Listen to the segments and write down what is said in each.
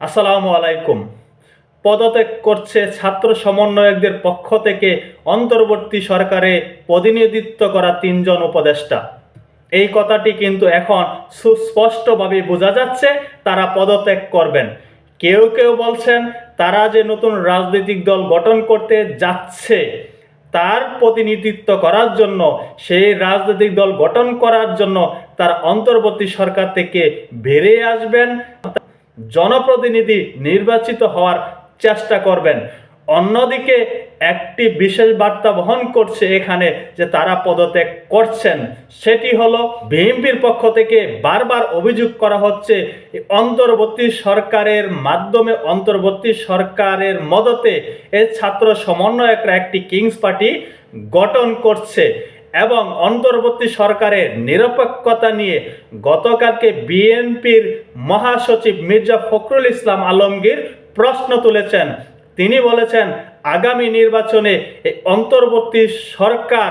আসসালামু আলাইকুম। পদত্যাগ করছে ছাত্র সমন্বয়কদের পক্ষ থেকে অন্তর্বর্তী সরকারে প্রতিনিধিত্ব করা তিনজন উপদেষ্টা। এই কথাটি কিন্তু এখন সুস্পষ্টভাবে বোঝা যাচ্ছে, তারা পদত্যাগ করবেন। কেউ কেউ বলছেন, তারা যে নতুন রাজনৈতিক দল গঠন করতে যাচ্ছে, তার প্রতিনিধিত্ব করার জন্য, সেই রাজনৈতিক দল গঠন করার জন্য তার অন্তর্বর্তী সরকার থেকে বেরিয়ে আসবেন। জনপ্রতিনিধি নির্বাচিত হওয়ার চেষ্টা করবেন। অন্যদিকে একটি বিশেষ বার্তা বহন করছে এখানে যে তারা পদত্যাগ করছেন। সেটি হলো, বিএনপির পক্ষ থেকে বারবার অভিযোগ করা হচ্ছে অন্তর্বর্তী সরকারের মাধ্যমে, অন্তর্বর্তী সরকারের মদতে এই ছাত্র সমন্বয়করা একটি কিংস পার্টি গঠন করছে। এবং অন্তর্বর্তী সরকারের নিরপেক্ষতা নিয়ে গতকালকে বিএনপির মহাসচিব মির্জা ফখরুল ইসলাম আলমগীর প্রশ্ন তুলেছেন। তিনি বলেছেন, আগামী নির্বাচনে অন্তর্বর্তী সরকার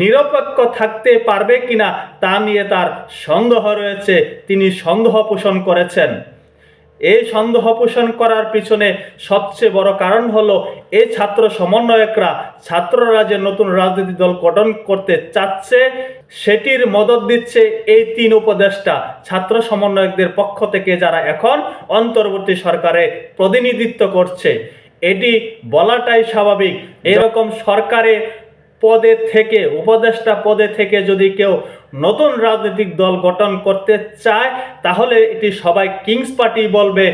নিরপেক্ষ থাকতে পারবে কিনা তা নিয়ে তার সন্দেহ রয়েছে। তিনি সন্দেহ পোষণ করেছেন। এই সন্দেহ পোষণ করার পিছনে সবচেয়ে বড় কারণ হলো, এই ছাত্র সমন্বয়করা ছাত্ররা যে নতুন রাজনৈতিক দল গঠন করতে চাচ্ছে, সেটির মদত দিচ্ছে এই তিন উপদেষ্টা। ছাত্র সমন্বয়কদের পক্ষ থেকে যারা এখন অন্তর্বর্তী সরকারে প্রতিনিধিত্ব করছে, এটি বলাটাই স্বাভাবিক। এরকম সরকারে পদে থেকে, উপদেষ্টা পদে থেকে যদি কেউ নতুন রাজনৈতিক দল গঠন করতে চায়, তাহলে এটি সবাই কিংস পার্টি বলবে।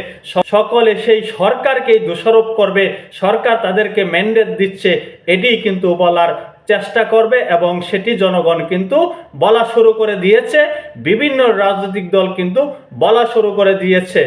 সকলে সেই সরকারকেই দোষারোপ করবে। সরকার তাদেরকে ম্যান্ডেট দিচ্ছে এটি কিন্তু বলার চেষ্টা করবে এবং সেটি জনগণ কিন্তু বলা শুরু করে দিয়েছে। বিভিন্ন রাজনৈতিক দল কিন্তু বলা শুরু করে দিয়েছে।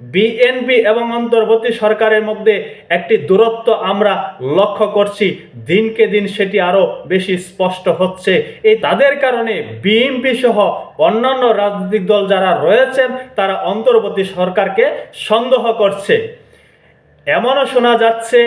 বিএনপি এবং অন্তর্বর্তী সরকারের মধ্যে একটি দূরত্ব আমরা লক্ষ্য করছি। দিনকে দিন সেটি আরও বেশি স্পষ্ট হচ্ছে। এই তাদের কারণে বিএনপি সহ অন্যান্য রাজনৈতিক দল যারা রয়েছেন, তারা অন্তর্বর্তী সরকারকে সন্দেহ করছে। এমনও শোনা যাচ্ছে,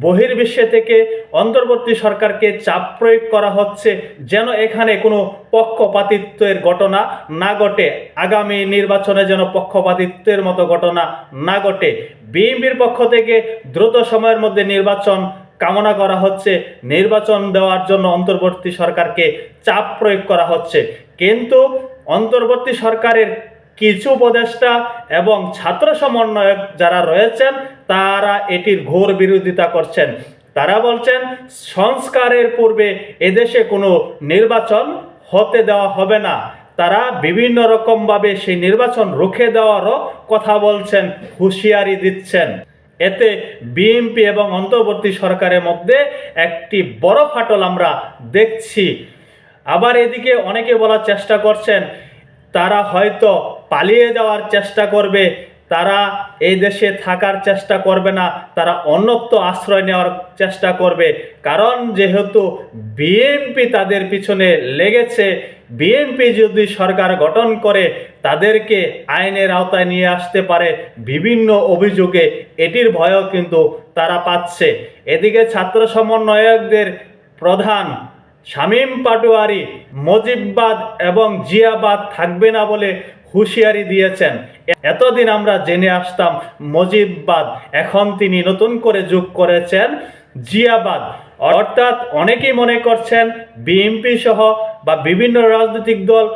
বহির্বিশ্বে থেকে অন্তর্বর্তী সরকারকে চাপ প্রয়োগ করা হচ্ছে যেন এখানে কোনো পক্ষপাতিত্বের ঘটনা না ঘটে। আগামী নির্বাচনে যেন পক্ষপাতিত্বের মতো ঘটনা না ঘটে। বিএনপির পক্ষ থেকে দ্রুত সময়ের মধ্যে নির্বাচন কামনা করা হচ্ছে। নির্বাচন দেওয়ার জন্য অন্তর্বর্তী সরকারকে চাপ প্রয়োগ করা হচ্ছে। কিন্তু অন্তর্বর্তী সরকারের কিছু উপদেষ্টা এবং ছাত্র সমন্বয়ক যারা রয়েছেন তারা এটির ঘোর বিরোধিতা করছেন। তারা বলছেন, সংস্কারের পূর্বে এদেশে কোনো নির্বাচন হতে দেওয়া হবে না। তারা বিভিন্ন রকমভাবে সেই নির্বাচন রুখে দেওয়ারও কথা বলছেন, হুঁশিয়ারি দিচ্ছেন। এতে বিএনপি এবং অন্তর্বর্তী সরকারের মধ্যে একটি বড় ফাটল আমরা দেখছি। আবার এদিকে অনেকে বলার চেষ্টা করছেন, তারা হয়তো পালিয়ে যাওয়ার চেষ্টা করবে তারা এই দেশে থাকার চেষ্টা করবে না, তারা অন্যত্র আশ্রয় নেওয়ার চেষ্টা করবে। কারণ যেহেতু বিএনপি তাদের পিছনে লেগেছে বিএনপি যদি সরকার গঠন করে, তাদেরকে আইনের আওতায় নিয়ে আসতে পারে বিভিন্ন অভিযোগে। এটির ভয়ও কিন্তু তারা পাচ্ছে। এদিকে ছাত্র সমন্বয়কদের প্রধান শামীম পাটোয়ারি, মজিববাদ এবং জিয়াবাদ থাকবে না বলে হুঁশিয়ারি দিয়েছেন। এতদিন আমরা জেনে আসতাম মজিববাদ এখন তিনি নতুন করে যোগ করেছেন, জিয়াবাদ। অর্থাৎ অনেকেই মনে করছেন, বিএনপি সহ বা বিভিন্ন রাজনৈতিক দল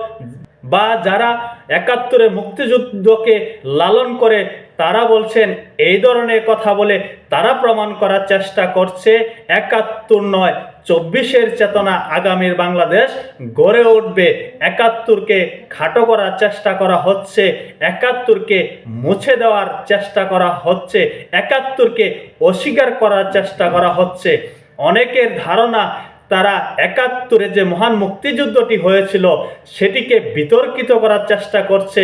বা যারা একাত্তরে মুক্তিযুদ্ধকে লালন করে, তারা বলছেন, এই ধরনের কথা বলে তারা প্রমাণ করার চেষ্টা করছে, একাত্তর নয় চব্বিশের চেতনা আগামীর বাংলাদেশ গড়ে উঠবে। একাত্তরকে খাটো করার চেষ্টা করা হচ্ছে, একাত্তরকে মুছে দেওয়ার চেষ্টা করা হচ্ছে, একাত্তরকে অস্বীকার করার চেষ্টা করা হচ্ছে। অনেকের ধারণা, তারা একাত্তরে যে মহান মুক্তিযুদ্ধটি হয়েছিল, সেটিকে বিতর্কিত করার চেষ্টা করছে।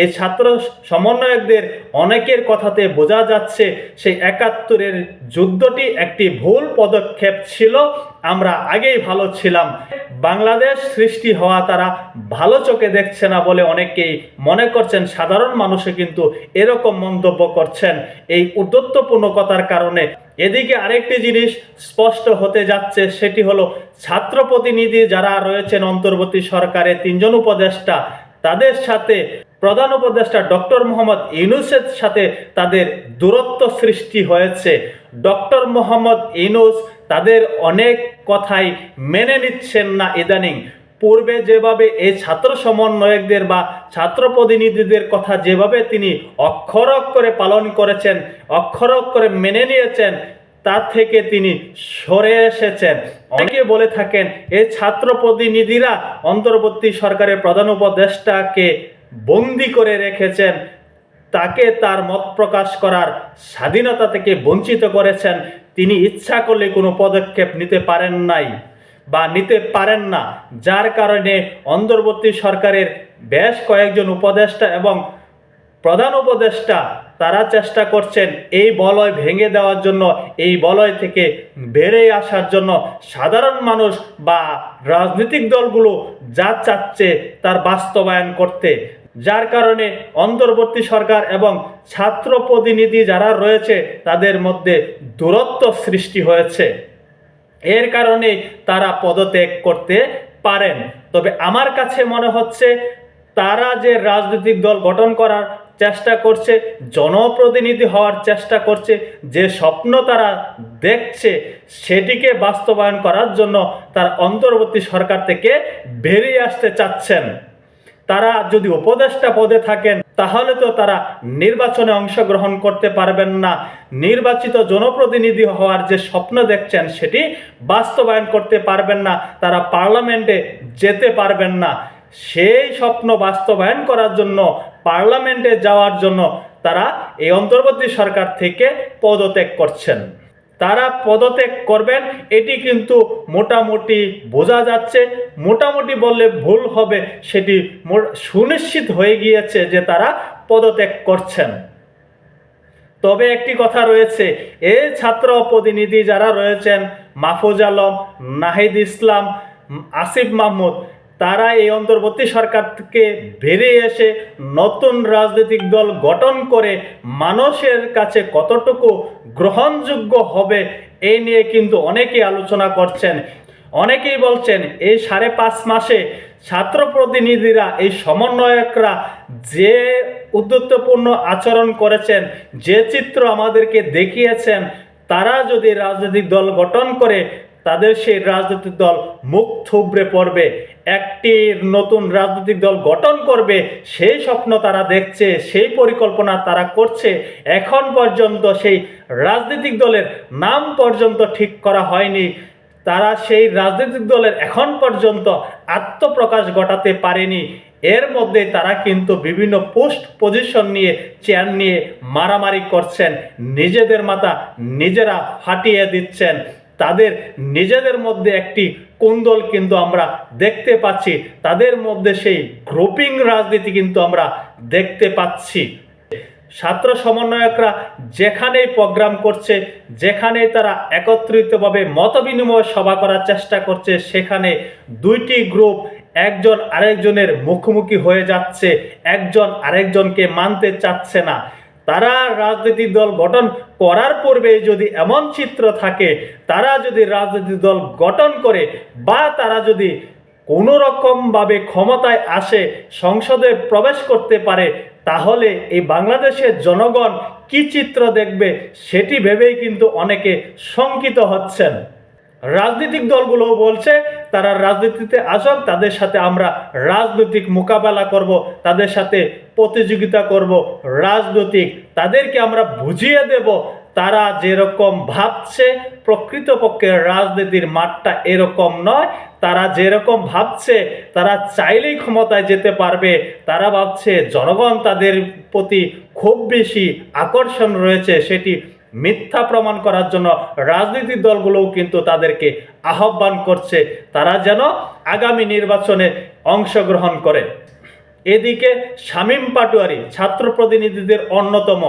এই ছাত্র সমন্বয়কদের অনেকের কথাতে বোঝা যাচ্ছে, সেই একাত্তরের যুদ্ধটি একটি ভুল পদক্ষেপ ছিল, আমরা আগেই ভালো ছিলাম। বাংলাদেশ সৃষ্টি হওয়া তারা ভালো চোখে দেখছে না বলে অনেকেই মনে করছেন, সাধারণ মানুষে কিন্তু এরকম মন্তব্য করছেন। এই উদ্যত্তপূর্ণ কথার কারণে এদিকে আরেকটি জিনিস স্পষ্ট হতে যাচ্ছে, সেটি হলো ছাত্র প্রতিনিধি যারা রয়েছেন অন্তর্বর্তী সরকারে, তিনজন উপদেষ্টা, তাদের সাথে প্রধান উপদেষ্টা ডক্টর মোহাম্মদ ইউনুসের সাথে তাদের দূরত্ব সৃষ্টি হয়েছে। ডক্টর মোহাম্মদ ইউনুস তাদের অনেক কথাই মেনে নিচ্ছেন না ইদানিং। পূর্বে যেভাবে এই ছাত্র সমন্বয়কদের বা ছাত্র প্রতিনিধিদের কথা যেভাবে তিনি অক্ষর অক্ষরে পালন করেছেন, অক্ষর অক্ষরে মেনে নিয়েছেন তার থেকে তিনি সরে এসেছেন। অনেকে বলে থাকেন, এই ছাত্র প্রতিনিধিরা অন্তর্বর্তী সরকারের প্রধান উপদেষ্টাকে বন্দি করে রেখেছেন। তাকে তার মত প্রকাশ করার স্বাধীনতা থেকে বঞ্চিত করেছেন। তিনি ইচ্ছা করলে কোনো পদক্ষেপ নিতে পারেন নাই বা নিতে পারেন না, যার কারণে অন্তর্বর্তী সরকারের বেশ কয়েকজন উপদেষ্টা এবং প্রধান উপদেষ্টা তারা চেষ্টা করছেন এই বলয় ভেঙে দেওয়ার জন্য, এই বলয় থেকে বেড়ে আসার জন্য। সাধারণ মানুষ বা রাজনৈতিক দলগুলো যা চাচ্ছে তার বাস্তবায়ন করতে যার কারণে অন্তর্বর্তী সরকার এবং ছাত্র প্রতিনিধি যারা রয়েছে, তাদের মধ্যে দূরত্ব সৃষ্টি হয়েছে। এর কারণে তারা পদত্যাগ করতে পারেন। তবে আমার কাছে মনে হচ্ছে, তারা যে রাজনৈতিক দল গঠন করার চেষ্টা করছে, জনপ্রতিনিধি হওয়ার চেষ্টা করছে, যে স্বপ্ন তারা দেখছে, সেটিকে বাস্তবায়ন করার জন্য তার অন্তর্বর্তী সরকার থেকে বেরিয়ে আসতে চাচ্ছেন। তারা যদি উপদেষ্টা পদে থাকেন, তাহলে তো তারা নির্বাচনে অংশগ্রহণ করতে পারবেন না। নির্বাচিত জনপ্রতিনিধি হওয়ার যে স্বপ্ন দেখছেন, সেটি বাস্তবায়ন করতে পারবেন না। তারা পার্লামেন্টে যেতে পারবেন না। সেই স্বপ্ন বাস্তবায়ন করার জন্য, পার্লামেন্টে যাওয়ার জন্য তারা এই অন্তর্বর্তী সরকার থেকে পদত্যাগ করছেন। তারা পদত্যাগ করবেন, এটি কিন্তু মোটামুটি বোঝা যাচ্ছে। মোটামুটি বললে ভুল হবে, সেটি সুনিশ্চিত হয়ে গিয়েছে যে তারা পদত্যাগ করছেন। তবে একটি কথা রয়েছে এই ছাত্র প্রতিনিধি যারা রয়েছেন, মাহফুজ আলম, নাহিদ ইসলাম, আসিফ মাহমুদ তারা এই অন্তর্বর্তী সরকারকে বেরিয়ে এসে নতুন রাজনৈতিক দল গঠন করে মানুষের কাছে কতটুকু গ্রহণযোগ্য হবে এই নিয়ে কিন্তু অনেকেই আলোচনা করছেন। অনেকেই বলছেন, এই সাড়ে পাঁচ মাসে ছাত্র প্রতিনিধিরা, এই সমন্বয়করা যে উদ্যত্তপূর্ণ আচরণ করেছেন, যে চিত্র আমাদেরকে দেখিয়েছেন, তারা যদি রাজনৈতিক দল গঠন করে, তাদের সেই রাজনৈতিক দল মুখ থুবড়ে পড়বে। একটি নতুন রাজনৈতিক দল গঠন করবে, সেই স্বপ্ন তারা দেখছে, সেই পরিকল্পনা তারা করছে। এখন পর্যন্ত সেই রাজনৈতিক দলের নাম পর্যন্ত ঠিক করা হয়নি। তারা সেই রাজনৈতিক দলের এখন পর্যন্ত আত্মপ্রকাশ ঘটাতে পারেনি। এর মধ্যে তারা কিন্তু বিভিন্ন পোস্ট পজিশন নিয়ে, চেয়ার নিয়ে মারামারি করছেন। নিজেদের মাথা নিজেরা ফাটিয়ে দিচ্ছেন। তাদের নিজেদের মধ্যে একটি কোন্দল কিন্তু আমরা দেখতে পাচ্ছি, তাদের মধ্যে সেই গ্রুপিং রাজনীতি কিন্তু আমরা দেখতে পাচ্ছি। ছাত্র সমন্বয়করা যেখানেই প্রোগ্রাম করছে, যেখানেই তারা একত্রিতভাবে মতবিনিময় সভা করার চেষ্টা করছে, সেখানে দুইটি গ্রুপ একজন আরেকজনের মুখোমুখি হয়ে যাচ্ছে, একজন আরেকজনকে মানতে চাচ্ছে না। তারা রাজনৈতিক দল গঠন করার পূর্বে যদি এমন চিত্র থাকে, তারা যদি রাজনৈতিক দল গঠন করে বা তারা যদি কোনো রকমভাবে ক্ষমতায় আসে, সংসদে প্রবেশ করতে পারে, তাহলে এই বাংলাদেশের জনগণ কি চিত্র দেখবে সেটি ভেবেই কিন্তু অনেকে শঙ্কিত হচ্ছেন। রাজনৈতিক দলগুলো বলছে, তারা রাজনীতিতে আসক, তাদের সাথে আমরা রাজনৈতিক মোকাবেলা করব, তাদের সাথে প্রতিযোগিতা করব, রাজনৈতিক, তাদেরকে আমরা বুঝিয়ে দেব। তারা যেরকম ভাবছে, প্রকৃতপক্ষে রাজনীতির মাঠটা এরকম নয়। তারা যেরকম ভাবছে, তারা চাইলেই ক্ষমতায় যেতে পারবে। তারা ভাবছে, জনগণ তাদের প্রতি খুব বেশি আকর্ষণ রয়েছে, সেটি মিথ্যা প্রমাণ করার জন্য রাজনৈতিক দলগুলোও কিন্তু তাদেরকে আহ্বান করছে। তারা যেন আগামী নির্বাচনে অংশগ্রহণ করে। এদিকে শামীম পাটোয়ারি, ছাত্র প্রতিনিধিদের অন্যতম।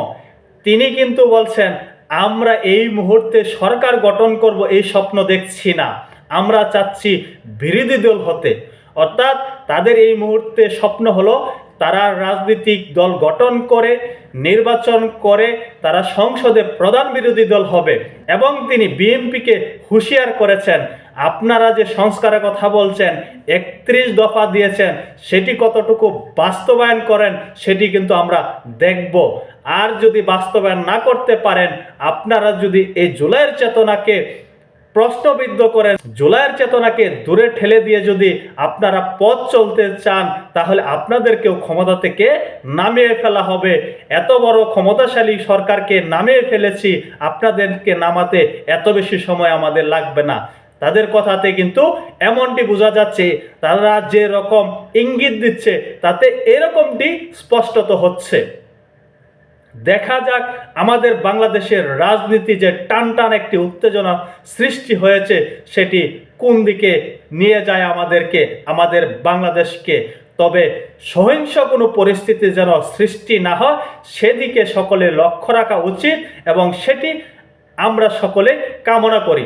তিনি কিন্তু বলছেন, আমরা এই মুহূর্তে সরকার গঠন করব এই স্বপ্ন দেখছি না। আমরা চাচ্ছি বিরোধী দল হতে। অর্থাৎ তাদের এই মুহূর্তে স্বপ্ন হলো, তারা রাজনৈতিক দল গঠন করে, নির্বাচন করে, তারা সংসদে প্রধান বিরোধী দল হবে। এবং তিনি বিএনপিকে হুঁশিয়ার করেছেন আপনারা যে সংস্কারের কথা বলছেন, একত্রিশ দফা দিয়েছেন, সেটি কতটুকু বাস্তবায়ন করেন, সেটি কিন্তু আমরা দেখব। আর যদি বাস্তবায়ন না করতে পারেন, আপনারা যদি এই জুলাইয়ের চেতনাকে প্রশ্নবিদ্ধ করেন, জুলাইয়ের চেতনাকে দূরে ঠেলে দিয়ে যদি আপনারা পথ চলতে চান, তাহলে আপনাদেরকেও ক্ষমতা থেকে নামিয়ে ফেলা হবে। এত বড় ক্ষমতাশালী সরকারকে নামিয়ে ফেলেছি, আপনাদেরকে নামাতে এত বেশি সময় আমাদের লাগবে না। তাদের কথাতে কিন্তু এমনটি বোঝা যাচ্ছে, তারা যে রকম ইঙ্গিত দিচ্ছে, তাতে এরকমটি স্পষ্টত হচ্ছে। দেখা যাক আমাদের বাংলাদেশের রাজনীতি যে টান টান একটি উত্তেজনা সৃষ্টি হয়েছে, সেটি কোন দিকে নিয়ে যায় আমাদেরকে, আমাদের বাংলাদেশকে। তবে সহিংস কোনো পরিস্থিতি যেন সৃষ্টি না হয়, সেদিকে সকলে লক্ষ্য রাখা উচিত এবং সেটি আমরা সকলে কামনা করি।